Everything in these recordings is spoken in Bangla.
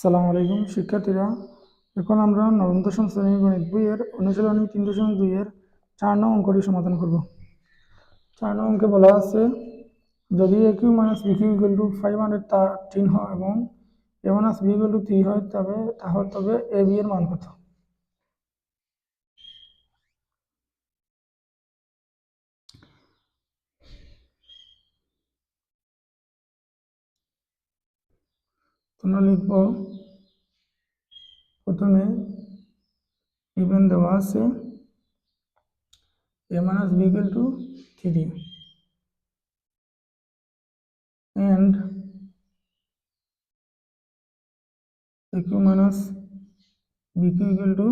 সালাম আলাইকুম, শিক্ষার্থীরা। এখন আমরা নবম দশম শ্রেণি গণিত বইয়ের অনুশীলনী তিন দশমিক দুইয়ের চার নং অঙ্কটি সমাধান করব। চার নং অঙ্কে বলা আছে, যদি A Q minus B Q equal to five hundred thirteen হয় এবং A minus B equal to three হয়, তবে, তাহলে, তবে এ বি এর মান কত? তোমরা লিখব প্রথমে ইভেন দেওয়া আছে A minus B equal to three and aq minus bq equal to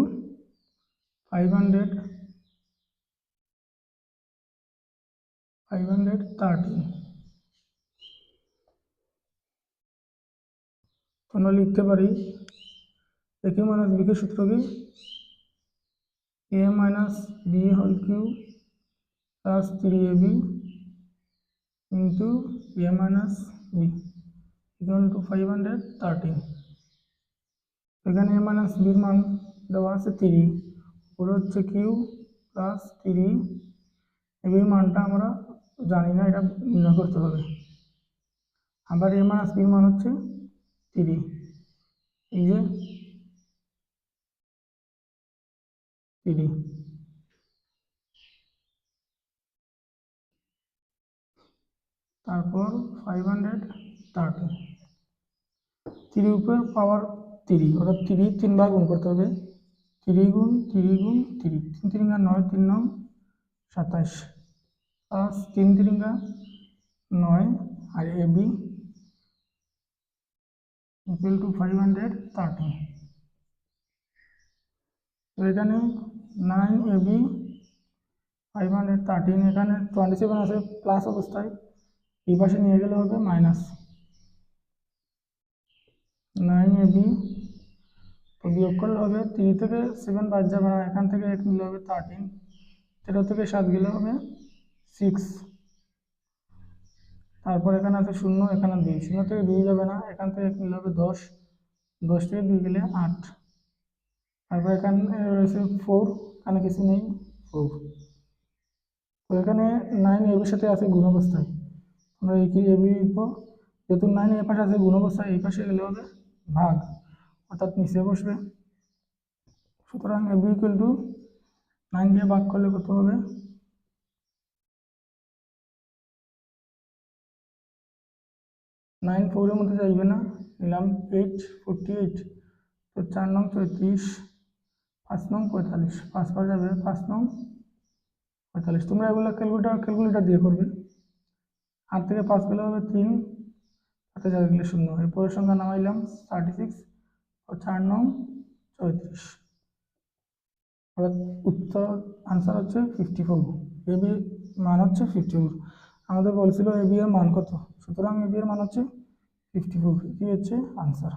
500 530 আমরা লিখতে পারি aq minus bq সূত্র কি a minus b whole cube plus 3ab into a minus b equal to 530 এখানে a minus b এর মান দেওয়া আছে 3 উপরে হচ্ছে কিউ প্লাস থ্রি এই মানটা আমরা জানি না, এটা নির্ণয় করতে হবে। আবার minus b এর মান হচ্ছে 3 এই যে 3 তারপর ফাইভ হান্ড্রেড থার্টি থ্রি উপর পাওয়ার থ্রি অর্থাৎ থ্রি তিনবার গুণ করতে হবে। থ্রি গুণ থ্রি গুণ থ্রি তিন তিরিঙ্গা নয়, তিন নং সাতাশ। প্লাস তিন তিরিঙ্গা নয়, আর A B equal to five hundred thirty তো এখানে nine A B five hundred thirteen এখানে টোয়েন্টি সেভেন আছে প্লাস অবস্থায়। এই পাশে নিয়ে গেলে হবে মাইনাস নাইন এ বি বিয়োগ করলে হবে থ্রি থেকে সেভেন বাদ যাবে না, এখান থেকে এক নিলে হবে থার্টিন তেরো থেকে সাত গেলে হবে সিক্স তারপর এখানে আছে শূন্য, এখানে দুই। শূন্য থেকে দুই যাবে না, এখান থেকে এক নিলে হবে দশ। দশ থেকে দুই গেলে আট। তারপর এখানে রয়েছে ফোর এখানে কিছু নেই। ফোর তো এখানে নাইন এবির সাথে আছে গুণ অবস্থায় আমরা এই কি এবি লিখব। যেহেতু নাইন এই পাশে আছে গুণ অবস্থায় এই পাশে গেলে হবে ভাগ। অর্থাৎ নিচে বসবে। সুতরাং এবি ইকুয়াল টু নাইন দিয়ে ভাগ করলে কত হবে? নাইন ফোরের মধ্যে যাইবে না। নিলাম এইট ফোরটি এইট তো চার নং চৌত্রিশ। পাঁচ নং পঁয়তাল্লিশ, পাঁচ পাঁচ যাবে, পাঁচ নং পঁয়তাল্লিশ। তোমরা এগুলো ক্যালকুলেটার ক্যালকুলেটার দিয়ে করবে। আট থেকে পাঁচ গেলে হবে তিন হাতে যাবে গেলে শূন্য। এই পরের সংখ্যা নামাইলাম থার্টি সিক্স ও চার নং চৌত্রিশ। অর্থাৎ উত্তর আনসার হচ্ছে ফিফটি ফোর এ বি মান হচ্ছে ফিফটি ফোর আমাদের বলছিল এ বি এর মান কত? সুতরাং এ বি এর মান হচ্ছে ফিফটি ফোর এটি হচ্ছে? আনসার